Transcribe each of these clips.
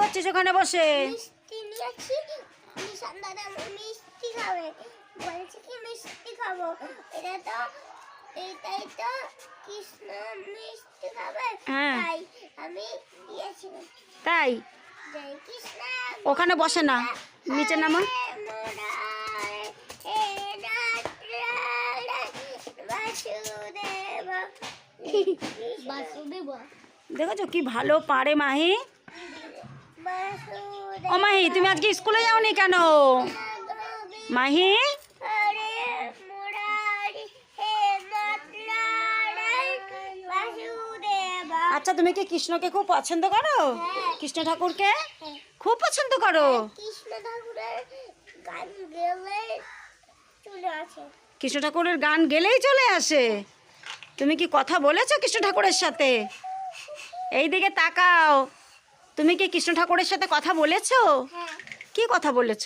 করছিস ওখানে বসে মিষ্টি খাবে বলছি কি মিষ্টি খাব এটা তো এটাই তো কৃষ্ণ মিষ্টি খাবে হ্যাঁ। তাই আমি দিয়েছিলাম তাই ওখানে বসে না নিচে নামা দেখেছ কি ভালো পারে মাহি ও মাহি তুমি আজকে স্কুলে যাওনি কেন? মাহি? আচ্ছা তুমি কি কৃষ্ণকে খুব পছন্দ করো? হ্যাঁ। কৃষ্ণ ঠাকুরকে? খুব পছন্দ করো? কৃষ্ণ ঠাকুরের গান গেলে চলে আছে কৃষ্ণ ঠাকুরের গান গেলেই চলে আসে। তুমি কি কথা বলেছ কৃষ্ণ ঠাকুরের সাথে? এই দিকে তাকাও। তুমি কি কৃষ্ণ ঠাকুরের সাথে কথা বলেছ? হ্যাঁ। কি কথা বলেছ?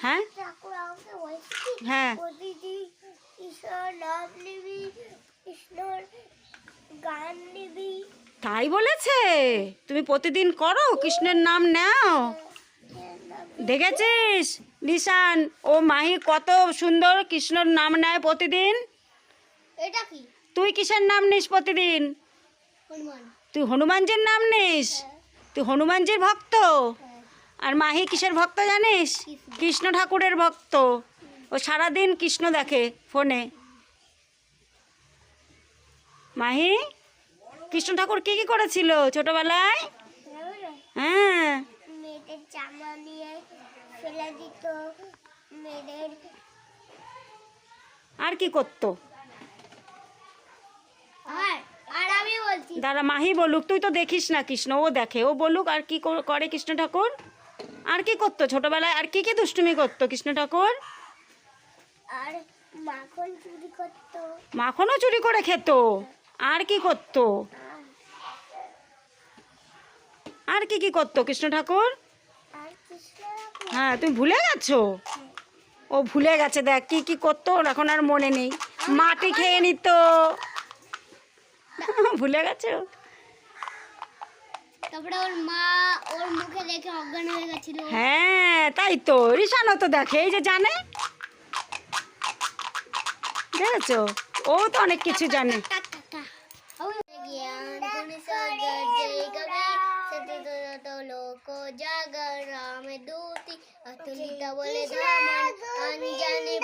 হ্যাঁ? হ্যাঁ। তাই বলেছে? তুমি প্রতিদিন করো কৃষ্ণের নাম নাও। দেখেছিস? নিশান ও মাহি কত সুন্দর কৃষ্ণর নাম নেয় প্রতিদিন। এটা কি? তুই কিসের নাম নিস প্রতিদিন? হনুমান। তুই হনুমানজির নাম নিস। তুই হনুমানজির ভক্ত। আর মাহি কিসের ভক্ত জানিস? কৃষ্ণ ঠাকুরের ভক্ত। ও সারাদিন কৃষ্ণ দেখে ফোনে। মাহি কৃষ্ণ ঠাকুর কি কি করেছিল ছোটবেলায়? হ্যাঁ। জামা নিয়ে ফেলে দিত মেয়েদের আর কি করতো আর আর আমি বলছি দাঁড়া মাহি বলুক তুই তো দেখিস না কৃষ্ণ ও দেখে ও বলুক আর কি কর- কৃষ্ণ ঠাকুর? আর কি করতো ছোটবেলায়? আর কি কি দুষ্টুমি করতো কৃষ্ণ ঠাকুর? আর মাখন চুরি করতো। মাখনও চুরি করে খেত। আর কি করতো? আর কি কি করতো কৃষ্ণ ঠাকুর? কৃষ্ণ ঠাকুর। হ্যাঁ তুমি ভুলে গেছো? ও ভুলে গেছে দেখ কি কি করতো ওর এখন আর মনে নেই। মাটি খেয়ে নিত। ভুলে গেছো? তারপরে ওর মা ওর মুখে দেখে অজ্ঞান হয়ে গেছিল। হ্যাঁ তাই তো। দেখে এই যে জানে? দেখেছ? ও তো অনেক কিছু জানে। লোক জাগর রাম দূতি অতুলিত বলে ধামন অঞ্জনে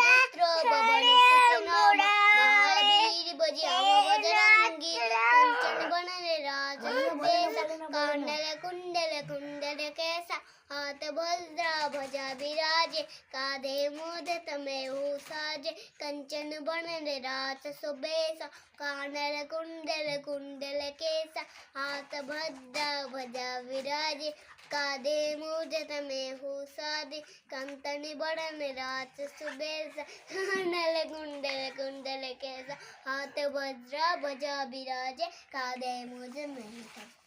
कांडल कुंडल कैसा हाथ भद्रा भजा विराजे, काधे मोदत में हो साजे कंचन बनने राज सुबेस कांडल कुंडल कुंडल कैसा, हाथ भद्रा भजा विराजे, काधे मोदत में हो साजे कंचन बनने राज सुबेस कांडल कुंडल कुंडल कैसा, हाथ भद्रा भजा विराजे कादे मुझमें